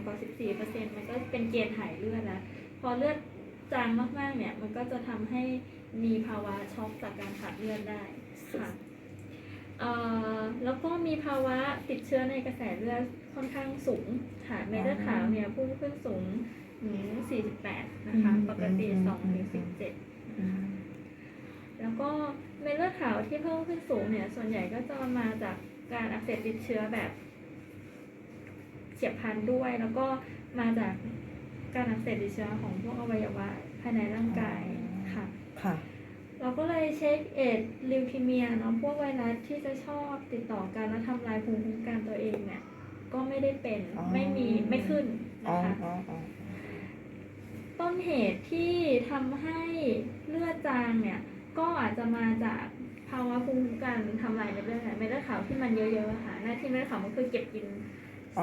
ำกว่า 14%มันก็เป็นเกณฑ์ถ่ายเลือดแล้ว พอเลือดจางมากๆ เนี่ย มันก็จะทำให้มีภาวะช็อกจากการขาดเลือดได้ค่ะเอ่อแล้วก็มีภาวะติดเชื้อในกระแสเลือดค่อนข้างสูงค่ะเม็ดเลือดขาวเนี่ยพุ่งขึ้นสูงถึง48 นะคะ ปกติ2ถึง17อืมแล้วก็เม็ดเลือดขาวที่เพิ่มขึ้นสูงเนี่ย ส่วนใหญ่ก็จะมาจากการอักเสบติดเชื้อแบบ เฉียบพลันด้วย แล้วก็มาจากการอักเสบติดเชื้อของพวกอวัยวะภายในร่างกายค่ะค่ะ เราก็เลยเช็คเอดส์ลิวคีเมียเนาะพวกไวรัสที่จะชอบติดต่อกันและทำลายภูมิคุ้มกันตัวเองเนี่ยก็ไม่ได้เป็นอ๋อไม่มีไม่ขึ้นอ๋อนะคะอ๋ออ๋อต้นเหตุที่ทำให้เลือดจางเนี่ย ก็อาจจะมาจากภาวะภูมิคุ้มกันทำลายเม็ดเลือดเม็ดเลือดขาวที่มันเยอะๆอะค่ะหน้าที่เม็ดเลือดขาวมันคือเก็บกิน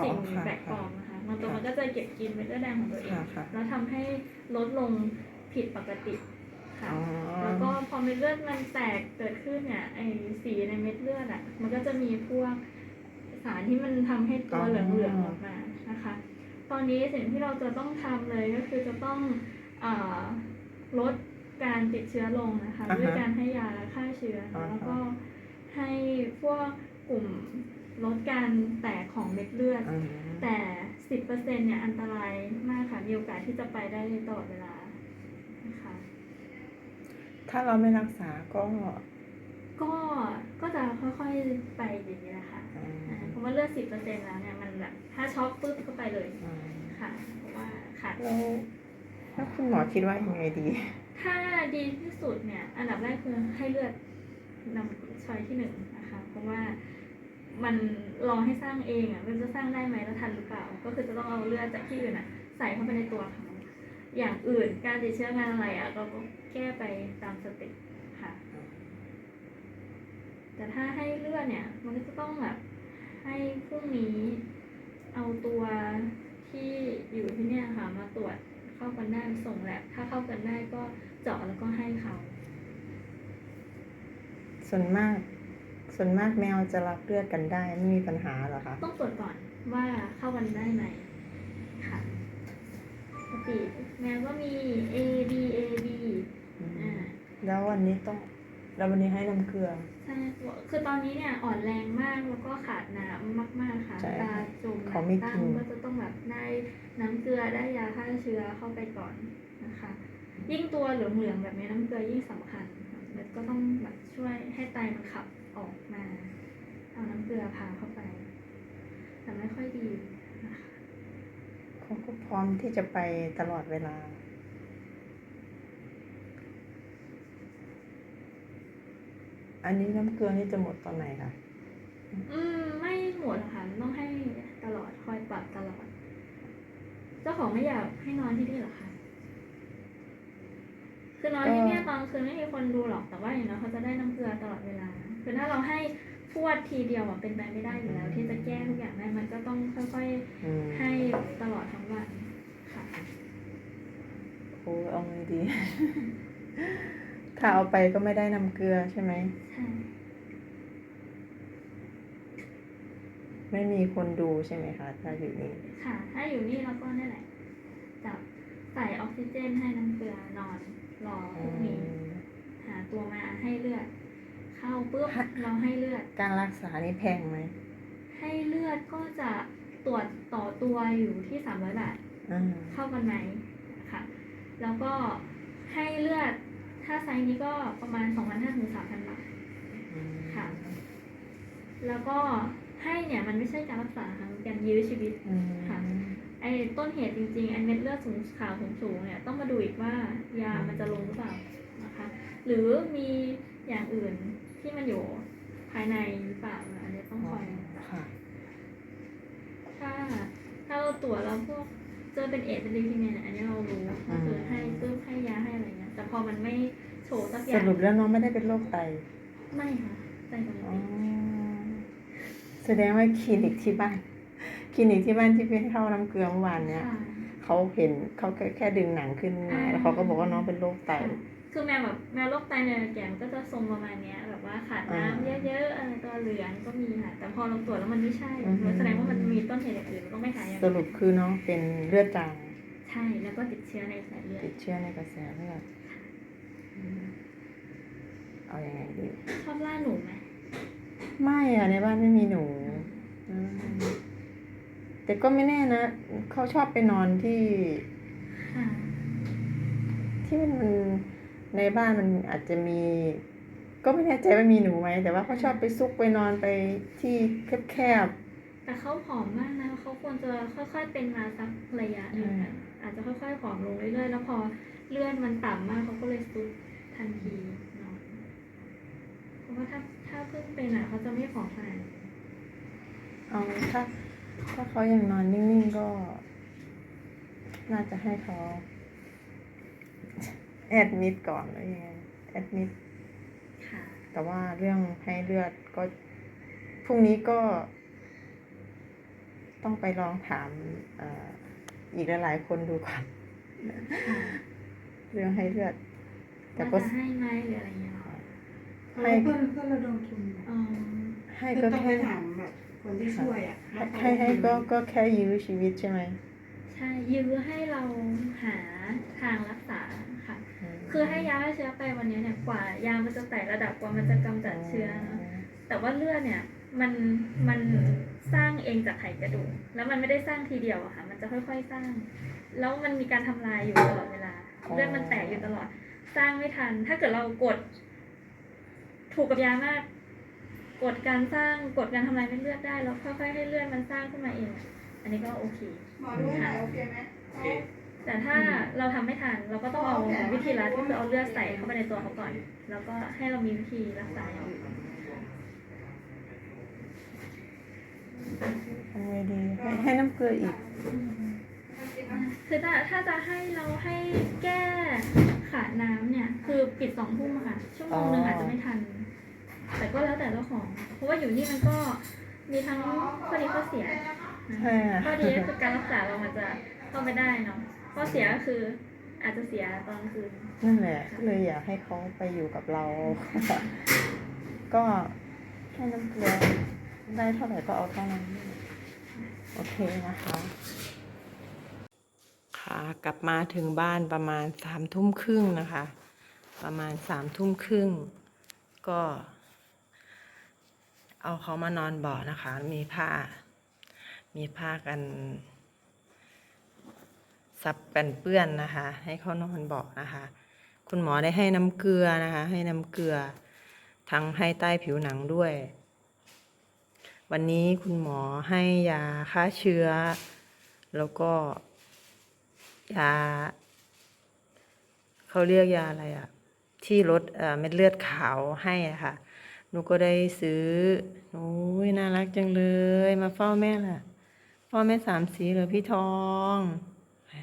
สิ่งแปลกปลอมนะคะบางตัวมันก็จะเก็บกินเม็ดเลือดแดงของตัวเองค่ะค่ะแล้วทำให้ลดลงผิดปกติค่ะอ๋อแล้วก็พอเม็ดเลือดมันแตกเกิดขึ้นเนี่ยไอสีในเม็ดเลือดอะมันก็จะมีพวกสารที่มันทำให้ตัวเหลืองๆออกมานะคะ ตอนนี้สิ่งที่เราจะต้องทำเลยก็คือจะต้องเออลดการติดเชื้อลงนะคะอ่าฮะด้วยการให้ยาฆ่าเชื้ออ่าฮะแล้วก็ให้พวกกลุ่ม ลดการแตกของเม็ดเลือดอืมแต่10%เนี่ยอันตรายมากค่ะมีโอกาสที่จะไปได้ตลอดเวลานะคะถ้าเราไม่รักษาก็ ก็ก็จะค่อยๆไปอย่างนี้แหละค่ะอืมอ่าเพราะว่าเลือด10%แล้วเนี่ยมันแบบถ้าช็อกปุ๊บก็ไปเลยอืมค่ะเพราะว่าขาดแล้วแล้วคุณหมอคิดว่ายังไงดี ถ้าดีที่สุดเนี่ย อันดับแรกคือให้เลือดนำชอยที่หนึ่งนะคะ เพราะว่า มันรอให้สร้างเองอะมันจะสร้างได้ไหมแล้วทันหรือเปล่า ก็คือจะต้องเอาเลือดจากที่อื่นอะใส่เข้าไปในตัวเขาอย่างอื่นการติดเชื้องานอะไรอะเราก็แก้ไปตามสเติค่ะ แต่ถ้าให้เลือดเนี่ย มันก็จะต้องแบบให้พรุ่งนี้เอาตัวที่อยู่ที่เนี่ยค่ะมาตรวจเข้ากันได้ส่งแลบถ้าเข้ากันได้ก็เจาะแล้วก็ให้เขาส่วนมาก ส่วนมากแมวจะรับเลือดกันได้ไม่มีปัญหาเหรอคะ ต้องตรวจก่อนว่าเข้ากันได้ไหมค่ะปกติแมวก็มี A B A B อืมอ่าแล้ววันนี้ต้องแล้ววันนี้ให้น้ำเกลือ ใช่คือตอนนี้เนี่ยอ่อนแรงมากแล้วก็ขาดน้ำมาก ๆ ค่ะ ใช่ตาจมเขาไม่กินตั้งก็จะต้องแบบได้น้ำเกลือได้ยาฆ่าเชื้อเข้าไปก่อนนะคะ ยิ่งตัวเหลืองๆแบบนี้น้ำเกลือยิ่งสำคัญค่ะมันก็ต้องแบบช่วยให้ไตมันขับ ออกมา เอาน้ำเกลือพาเข้าไปแต่ไม่ค่อยดีนะคะเขาก็พร้อมที่จะไปตลอดเวลา อันนี้น้ำเกลือนี่จะหมดตอนไหนคะอืมไม่หมดหรอกค่ะมันต้องให้ตลอดคอยปรับตลอด เจ้าของไม่อยากให้นอนที่นี่หรอคะ คือนอนที่เนี่ยตอนกลางคืนไม่มีคนดูหรอกแต่ว่าอย่างน้อยเขาจะได้น้ำเกลือตลอดเวลา คือถ้าเราให้พวดทีเดียวอะเป็นไปไม่ได้อยู่แล้ว ที่จะแก้ทุกอย่างได้มันก็ต้องค่อยอืมๆให้ตลอดทั้งวันค่ะโอ้เอาไงดี ถ้าเอาไปก็ไม่ได้น้ำเกลือใช่ไหมใช่ไม่มีคนดูใช่ไหมคะ ถ้าอยู่นี่ค่ะ ถ้าอยู่นี่เราก็นั่นแหละจับใส่ออกซิเจนให้น้ำเกลือนอน รอพรุ่งนี้หาตัวมาให้เลือด เข้าปุ๊บฮะเราให้เลือด การรักษานี่แพงไหม ให้เลือดก็จะตรวจต่อตัวอยู่ที่สามร้อยบาทอ่าเข้ากันไหมค่ะ แล้วก็ให้เลือด ถ้าไซส์นี้ก็ประมาณสองพันห้าถึงสามพันบาทอืมค่ะ แล้วก็ให้เนี่ยมันไม่ใช่การรักษาค่ะมันเป็นการยื้อชีวิตอืมค่ะ ไอ้ต้นเหตุจริงๆไอ้เม็ดเลือดสูงขาวสูงๆเนี่ยต้องมาดูอีกว่ายามันจะลงหรือเปล่านะคะ หรือมีอย่างอื่นที่มันอยู่ภายในหรือเปล่าอันนี้ต้องคอยค่ะถ้าถ้าเราตรวจแล้วพวกเจอเป็นเอดส์เป็นลิวคีเมียเนี่ยอันนี้เรารู้ก็คือให้ตื้มให้ยาให้อะไรเงี้ยแต่พอมันไม่โชว์สักอสย่างรุปแล้วน้องไม่ได้เป็นโรคไต ไม่ค่ะใจปกอ๋อติแสดงว่าคลินิกที่บ้านค ลินิกที่บ้านที่ไปเข้าน้ำเกลือเมื่อวานเนี้ยค่ะเขาเห็นเขาแค่แค่ดึงหนังขึ้นมาอ่าแล้วเขาก็บอกว่าน้องเป็นโรคไตค่ะคือแมวแบบแมวโรคไตในแก่มันก็จะทรงประมาณเนี้ยแบบว่าขาดน้ำเยอะๆอะไรตัวเหลืองก็มีค่ะ แต่พอเราตรวจแล้วมันไม่ใช่มันแสดงว่ามันมีต้นเหตุอย่างอื่นก็ไม่หายอย่างสรุปคือน้องเป็นเลือดจางใช่แล้วก็ติดเชื้อในสายเลือดติดเชื้อในกระแสเลือดอืมเอาอยัางไงดี ชอบล่าหนูไหมไม่อะในบ้านไม่มีหนูอืม แต่ก็ไม่แน่นะเขาชอบไปนอนที่ค่ะที่มันมันในบ้านมันอาจจะมี ก็ไม่แน่ใจว่ามีหนูไหมแต่ว่าเขาชอบไปซุกไปนอนไปที่แคบแต่เขาผอมมากนะเขาควรจะค่อย ๆ เป็นมาสักระยะหนึ่งอะอาจจะค่อยๆผอมลงเรื่อยๆแล้วพอเลือดมันต่ำมากเขาก็เลยซุดทันทีเนาะเพราะว่าถ้าถ้าเพิ่งเป็นอะเขาจะไม่ผอมขนาดนี้ๆเอาถ้า ถ้าเขายังนอนนิ่งๆก็ น่าจะให้เขาแอดมิดก่อนหรือยังไงแอดมิดค่ะ แต่ว่าเรื่องให้เลือดก็พรุ่งนี้ก็ ต้องไปลองถามเอ่ออีกหลายๆคนดูก่อนค่ะเรื่องให้เลือด แต่ว่าก็จะให้ไหมหรืออะไรเงี้ยเหรอให้เพื่อนเพื่อนระดมทุนอ๋อให้เพื่ก็อนต้องแค่ไปถามแบบ คนที่ช่วยอะให้ให้ให้ก็ก็แค่ยื้อชีวิตใช่ไหมใช่ยื้อให้เราหาทางรักษาค่ะมคือให้ยาฆ่าเชื้อไปวันนี้เนี่ยกว่ายามันจะไต่ระดับกว่ามันจะกำจัดเชื้อเนอะแต่ว่าเลือดเนี่ยมันมันสร้างเองจากไขกระดูกแล้วมันไม่ได้สร้างทีเดียวอะค่ะ มันจะค่อย ๆสร้าง แล้วมันมีการทำลายอยู่ตลอดเวลาเลือดมันแตกอยู่ตลอด สร้างไม่ทัน ถ้าเกิดเรากด ถูกกับยามาก กดการสร้างกดการทำลายเม็ดเลือดได้แล้วค่อยๆให้เลือดมันสร้างขึ้นมาเองอะอันนี้ก็โอเค หมอด้วยหน่อยโอเคไหมแต่ถ้าเราทำไม่ทันเราก็ต้องเอาวิธีรัดก็คือเอาเลือดใส่เข้าไปในตัวเขาก่อน แล้วก็ให้เรามีวิธีรักษาอย่างอื่นทำไงดีให้ให้น้ำเกลืออีก คือถ้าถ้าจะให้เราให้แก้ขาดน้ำเนี่ย คือปิดสองทุ่มอะค่ะ ชั่วโมงหนึ่งอ๋อออาจจะไม่ทัน แต่ก็แล้วแต่เจ้าของ เพราะว่าอยู่นี่มันก็มีทั้งข้อดีข้อเสียนะใช่อะข้อดีก็คือการรักษาเรามันจะเข้าไม่ได้เนาะข้อเสียก็คืออาจจะเสียตอนคืนนั่นแหละก็เลยอยากให้เขาไปอยู่กับเรา ก็ให้น้ำเกลือได้เท่าไหร่ก็เอาเท่านั้นโอเคนะคะค่ะกลับมาถึงบ้านประมาณสามทุ่มครึ่งนะคะ ประมาณสามทุ่มครึ่งก็ เอาเขามานอนเบาะนะคะ มีผ้า มีผ้ากันซับกันเปื้อนนะคะ ให้เขานอนเบาะนะคะ คุณหมอได้ให้น้ำเกลือนะคะ ให้น้ำเกลือ ทั้งให้ใต้ผิวหนังด้วย วันนี้คุณหมอให้ยาฆ่าเชื้อ แล้วก็ยาเขาเรียกยาอะไรอะที่ลดเม็ดเลือดขาวให้อะค่ะ หนูก็ได้ซื้อโอ้ยน่ารักจังเลย มาเฝ้าแม่ล่ะเฝ้าแม่สามสีเลยพี่ทอง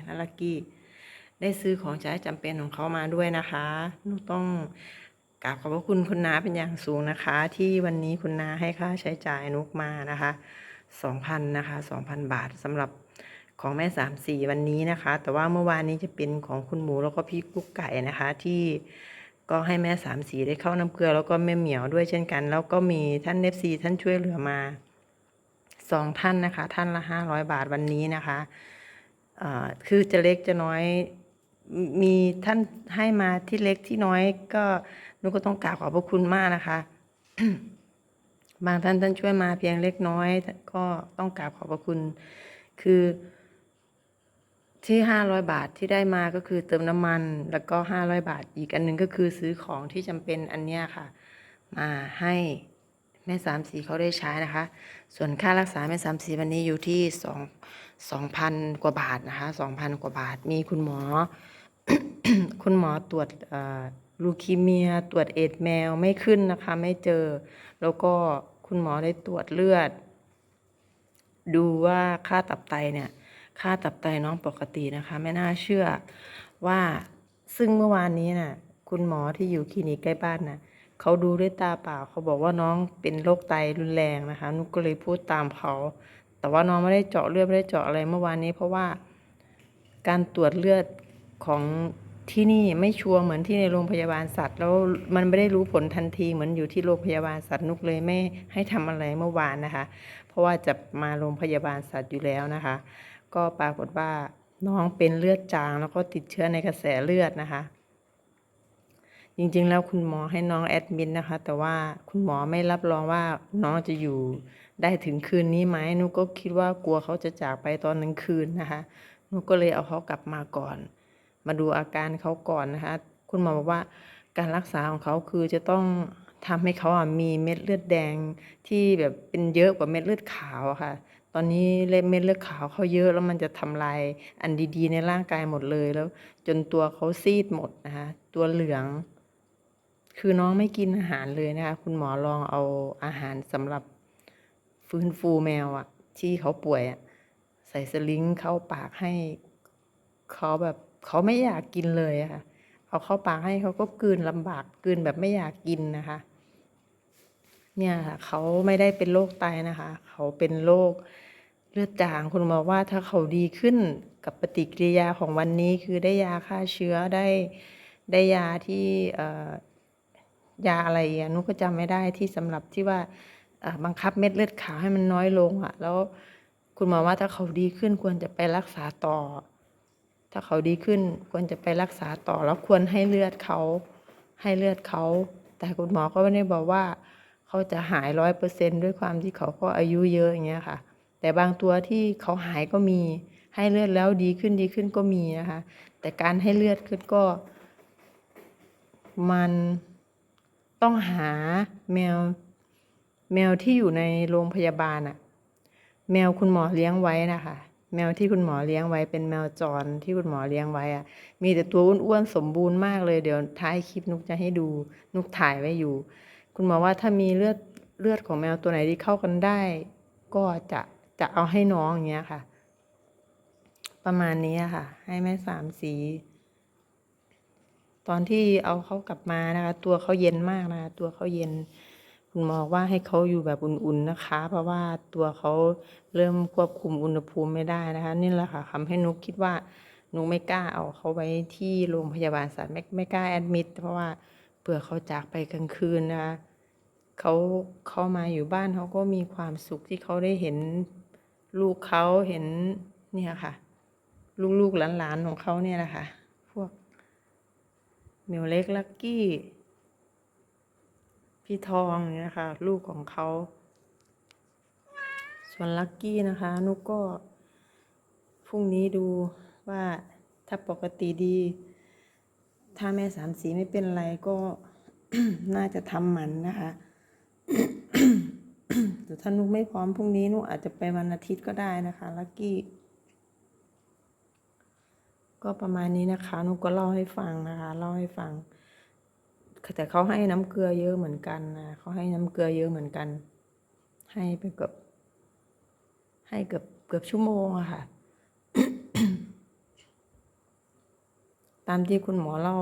น่ารักกี้ได้ซื้อของใช้จำเป็นของเขามาด้วยนะคะหนูต้องกราบขอบพระคุณคุณนาเป็นอย่างสูงนะคะ ที่วันนี้คุณนาให้ค่าใช้จ่ายนุกมานะคะสองพันนะคะสองพันบาทสำหรับของแม่สามสี่วันนี้นะคะ แต่ว่าเมื่อวานนี้จะเป็นของคุณหมูแล้วก็พี่กุ๊กไก่นะคะที่ ก็ให้แม่สามสีได้เข้าน้ำเกลือแล้วก็แม่เหมียวด้วยเช่นกัน แล้วก็มีท่านเอฟซีท่านช่วยเหลือมาสองท่านนะคะ ท่านละห้าร้อยบาทวันนี้นะคะคือจะเล็กจะน้อยมีท่านให้มาที่เล็กที่น้อยก็นุกก็ต้องกราบขอบพระคุณมากนะคะบางท่านท่านช่วยมาเพียงเล็กน้อย ก็ต้องกราบขอบพระคุณ คือ ที่ห้าร้อยบาทที่ได้มาก็คือเติมน้ำมัน แล้วก็ห้าร้อยบาท อีกอันหนึ่งก็คือซื้อของที่จำเป็นอันเนี้ยค่ะ มาให้แม่สามสีเขาได้ใช้นะคะ ส่วนค่ารักษาแม่สามสีวันนี้อยู่ที่สองสองพันกว่าบาทนะคะสองพันกว่าบาท มีคุณหมอ คุณหมอตรวจอ่อลูคีเมีย ตรวจเอดแมวไม่ขึ้นนะคะ ไม่เจอ แล้วก็คุณหมอได้ตรวจเลือด ดูว่าค่าตับไตเนี่ย ค่าตับไตน้องปกตินะคะ ไม่น่าเชื่อว่าซึ่งเมื่อวานนี้น่ะ คุณหมอที่อยู่คลินิกใกล้บ้านน่ะเขาดูด้วยตาเปล่าเขาบอกว่าน้องเป็นโรคไตรุนแรงนะคะนุกก็เลยพูดตามเขา แต่ว่าน้องไม่ได้เจาะเลือดไม่ได้เจาะอะไรเมื่อวานนี้ เพราะว่าการตรวจเลือดของ ที่นี่ไม่ชัวร์เหมือนที่ในโรงพยาบาลสัตว์ แล้วมันไม่ได้รู้ผลทันทีเหมือนอยู่ที่โรงพยาบาลสัตว์นุกเลยไม่ให้ทำอะไรเมื่อวานนะคะ เพราะว่าจะมาโรงพยาบาลสัตว์อยู่แล้วนะคะ ก็ปรากฏว่าน้องเป็นเลือดจาง แล้วก็ติดเชื้อในกระแสเลือดนะคะ จริงๆแล้วคุณหมอให้น้องแอดมิดนะคะ แต่ว่าคุณหมอไม่รับรองว่าน้องจะอยู่ได้ถึงคืนนี้ไหมนุกก็คิดว่ากลัวเขาจะจากไปตอนกลางคืนนะคะนุกก็เลยเอาเขากลับมาก่อน มาดูอาการเขาก่อนนะคะ คุณหมอบอกว่าการรักษาของเขาคือจะต้องทำให้เขาอะมีเม็ดเลือดแดงที่แบบเป็นเยอะกว่าเม็ดเลือดขาวะค่ะ ตอนนี้เม็ดเลือดขาวเขาเยอะแล้วมันจะทำลายอันดีๆ ในร่างกายหมดเลยแล้ว จนตัวเขาซีดหมดนะคะตัวเหลือง คือน้องไม่กินอาหารเลยนะคะคุณหมอลองเอาอาหารสำหรับฟื้นฟูแมวอะที่เขาป่วยอะใส่สลิงเข้าปากให้เขาแบบ เขาไม่อยากกินเลยค่ะเอาเข้าปากให้เขาก็กลืนลำบากกลืนแบบไม่อยากกินนะคะ เนี่ยค่ะเขาไม่ได้เป็นโรคไตนะคะ เขาเป็นโรคเลือดจางคุณหมอว่าถ้าเขาดีขึ้นกับปฏิกิริยาของวันนี้คือได้ยาฆ่าเชื้อได้ได้ยาที่ยาอะไรอะนุกก็จำไม่ได้ที่สำหรับที่ว่าบังคับเม็ดเลือดขาวให้มันน้อยลงอะ แล้วคุณหมอว่าถ้าเขาดีขึ้นควรจะไปรักษาต่อ ถ้าเขาดีขึ้นควรจะไปรักษาต่อแล้วควรให้เลือดเขาให้เลือดเขา แต่คุณหมอก็ไม่ได้บอกว่า เขาจะหายร้อยเปอร์เซนด้วยความที่เขาก็อายุเยอะอย่างเงี้ยค่ะ แต่บางตัวที่เขาหายก็มีให้เลือดแล้วดีขึ้นดีขึ้นก็มีนะคะ แต่การให้เลือดขึ้นก็ มันต้องหาแมวแมวที่อยู่ในโรงพยาบาลอะแมวคุณหมอเลี้ยงไว้นะคะ แมวที่คุณหมอเลี้ยงไว้เป็นแมวจรที่คุณหมอเลี้ยงไว้อะมีแต่ตัวอ้วนๆสมบูรณ์มากเลยเดี๋ยวท้ายคลิปนุกจะให้ดูนุกถ่ายไว้อยู่ คุณหมอว่าถ้ามีเลือดเลือดของแมวตัวไหนที่เข้ากันได้ ก็จะจะเอาให้น้องอย่างเงี้ยค่ะ ประมาณนี้ค่ะ ให้แม่สามสีตอนที่เอาเขากลับมานะคะ ตัวเขาเย็นมากนะคะตัวเขาเย็น คุณหมอว่าให้เขาอยู่แบบอุ่นๆนะคะ เพราะว่าตัวเขาเริ่มควบคุมอุณหภูมิไม่ได้นะคะ นี่แหละค่ะทำให้นุกคิดว่านุกไม่กล้าเอาเขาไว้ที่โรงพยาบาลสัตว์ไม่ไม่กล้าแอดมิดเพราะว่าเผื่อเขาจากไปกลางคืนนะคะเขาเข้ามาอยู่บ้านเขาก็มีความสุขที่เขาได้เห็นลูกเขาเห็นเนี่ยค่ะ ลูกๆหลานๆของเขาเนี่ยนะค่ะ พวกเมียวเล็กลักกี้ พี่ทองเนี่ยนะคะลูกของเขา ส่วนลักกี้นะคะนุกก็พรุ่งนี้ดูว่าถ้าปกติดี ถ้าแม่สามสีไม่เป็นไรก็น่าจะทำหมันนะคะแต่ถ้านุกไม่พร้อมพรุ่งนี้นุกอาจจะไปวันอาทิตย์ก็ได้นะคะลักกี้ก็ประมาณนี้นะคะนุกก็เล่าให้ฟังนะคะ เล่าให้ฟัง แต่เขาให้น้ำเกลือเยอะเหมือนกันนะเขาให้น้ำเกลือเยอะเหมือนกัน ให้ไปเกือบให้เกือบเกือบชั่วโมงอะค่ะ ตามที่คุณหมอเล่า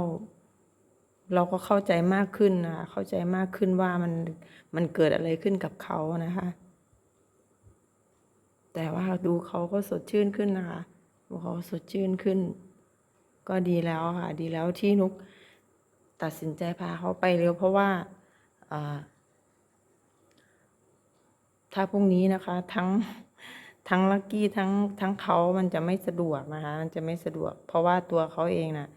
เราก็เข้าใจมากขึ้นนะเข้าใจมากขึ้นว่ามันมันเกิดอะไรขึ้นกับเขานะคะ แต่ว่าดูเขาก็สดชื่นขึ้นนะคะดูเขาสดชื่นขึ้น ก็ดีแล้วค่ะ ดีแล้วที่นุก ตัดสินใจพาเขาไปเร็วเพราะว่าถ้าพรุ่งนี้นะคะ ทั้งทั้งลักกี้ทั้งทั้งเขามันจะไม่สะดวกนะคะ มันจะไม่สะดวก เพราะว่าตัวเขาเองน่ะ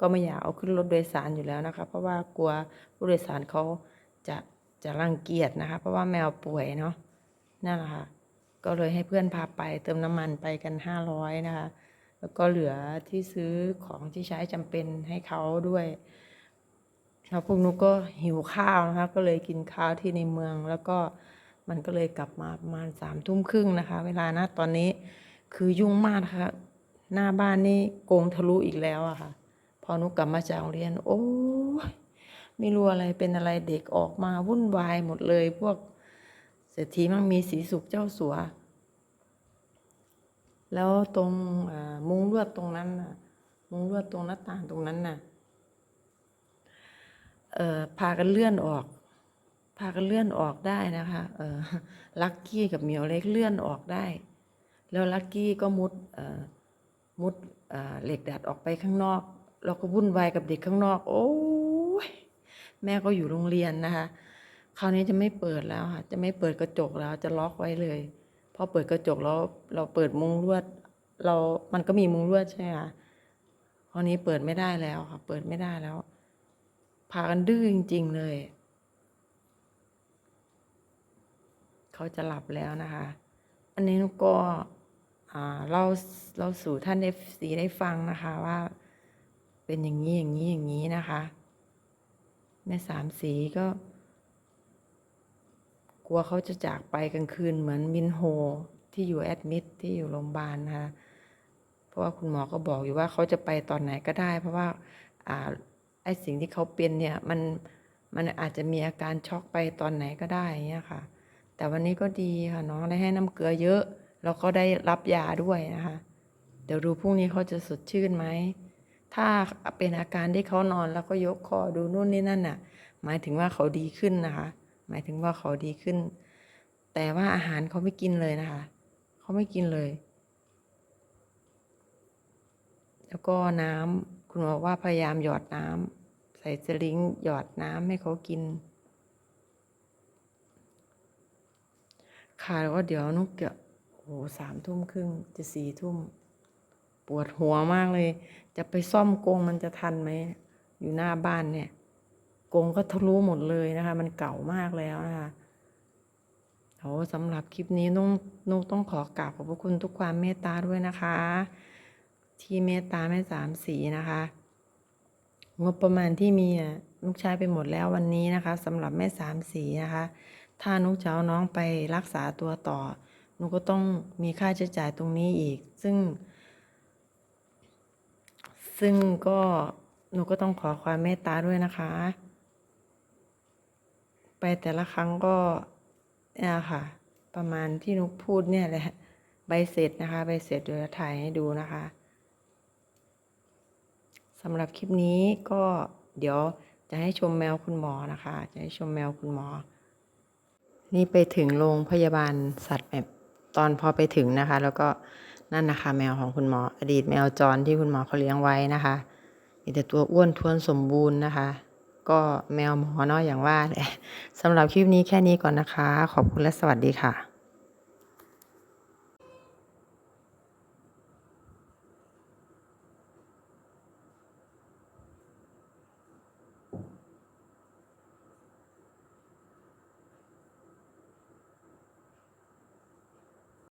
ก็ไม่อยากเอาขึ้นรถโดยสารอยู่แล้วนะคะ เพราะว่ากลัวผู้โดยสารเขาจะจะรังเกียจนะคะ เพราะว่าแมวป่วยเนาะนั่นแหละค่ะก็เลยให้เพื่อนพาไปเติมน้ำมันไปกันห้าร้อยนะคะ แล้วก็เหลือที่ซื้อของที่ใช้จำเป็นให้เขาด้วย แล้วพวกนุกก็หิวข้าวนะคะ ก็เลยกินข้าวที่ในเมือง แล้วก็มันก็เลยกลับมาประมาณสามทุ่มครึ่งนะคะ เวลานะตอนนี้คือยุ่งมากนะคะหน้าบ้านนี่โกงทะลุอีกแล้วอะค่ะ พอนุกกลับมาจากโรงเรียน โอ้ยไม่รู้อะไรเป็นอะไรเด็กออกมาวุ่นวายหมดเลย พวกเศรษฐีมั่งมีสีสุขเจ้าสัว แล้วตรงมุ้งลวดตรงนั้นน่ะมุ้งลวดตรงหน้าต่างตรงนั้นน่ะ เอ่อพากันเลื่อนออก พากันเลื่อนออกได้นะคะเออลักกี้กับเหมียวเล็กเลื่อนออกได้ แล้วลักกี้ก็มุดเอ่อมุดเอ่อเหล็กดัดออกไปข้างนอกเราก็วุ่นวายกับเด็กข้างนอก โอ้ยแม่ก็อยู่โรงเรียนนะคะคราวนี้จะไม่เปิดแล้วค่ะ จะไม่เปิดกระจกแล้วจะล็อกไว้เลยพอเปิดกระจกแล้วเราเปิดมุงลวด เรา มันก็มีมุงลวดใช่ไหมคะคราวนี้เปิดไม่ได้แล้วค่ะ เปิดไม่ได้แล้ว พากันดื้อจริง ๆ เลย เขาจะหลับแล้วนะคะ อันนี้นุกก็อ่าเล่าเล่าสู่ท่านเอฟซีได้ฟังนะคะว่า เป็นอย่างนี้อย่างนี้อย่างนี้นะคะ แม่สามสีก็ กลัวเขาจะจากไปกลางคืนเหมือนมินโฮที่อยู่แอดมิดที่อยู่โรงพยาบาลนะคะเพราะว่าคุณหมอก็บอกอยู่ว่าเขาจะไปตอนไหนก็ได้ เพราะว่าอ่า ไอสิ่งที่เขาเป็นเนี่ยมันมันอาจจะมีอาการช็อกไปตอนไหนก็ได้อย่างเงี้ยค่ะ แต่วันนี้ก็ดีค่ะน้องได้ให้น้ำเกลือเยอะ แล้วก็ได้รับยาด้วยนะคะ เดี๋ยวดูพรุ่งนี้เขาจะสดชื่นไหม ถ้าเป็นอาการที่เขานอนแล้วก็ยกคอดูนู่นนี่นั่นน่ะ หมายถึงว่าเขาดีขึ้นนะคะ หมายถึงว่าเขาดีขึ้น แต่ว่าอาหารเขาไม่กินเลยนะคะ เขาไม่กินเลย แล้วก็น้ำ คุณหมอบอกว่าพยายามหยอดน้ำใส่สลิงหยอดน้ำให้เขากิน ค่ะแล้วก็เดี๋ยวนุกจะโอ้โสามทุ่มครึ่งจะสี่ทุ่ม ปวดหัวมากเลย จะไปซ่อมกรงมันจะทันไหม อยู่หน้าบ้านเนี่ยกรงก็ทะลุหมดเลยนะคะ มันเก่ามากแล้วนะคะโอ้สำหรับคลิปนี้นุกนุกต้องขอกราบขอบพระคุณทุกความเมตตาด้วยนะคะ ที่เมตตาแม่สามสีนะคะ งบประมาณที่มีอะนุกใช้ไปหมดแล้ววันนี้นะคะสำหรับแม่สามสีนะคะ ถ้านุกจะเอาน้องไปรักษาตัวต่อนุกก็ต้องมีค่าใช้จ่ายตรงนี้อีก ซึ่ง ซึ่งก็หนูก็ต้องขอความเมตตาด้วยนะคะ ไปแต่ละครั้งก็เนี่ยค่ะ ประมาณที่นุกพูดเนี่ยแหละ ใบเสร็จนะคะ ใบเสร็จเดี๋ยวถ่ายให้ดูนะคะ สำหรับคลิปนี้ก็เดี๋ยวจะให้ชมแมวคุณหมอนะคะ จะให้ชมแมวคุณหมอ นี่ไปถึงโรงพยาบาลสัตว์แบบตอนพอไปถึงนะคะ แล้วก็นั่นนะคะแมวของคุณหมอ อดีตแมวจรที่คุณหมอเขาเลี้ยงไว้นะคะมีแต่ตัวอ้วนท้วนสมบูรณ์นะคะ ก็แมวหมอเนาะอย่างว่าแหละสำหรับคลิปนี้แค่นี้ก่อนนะคะ ขอบคุณและสวัสดีค่ะ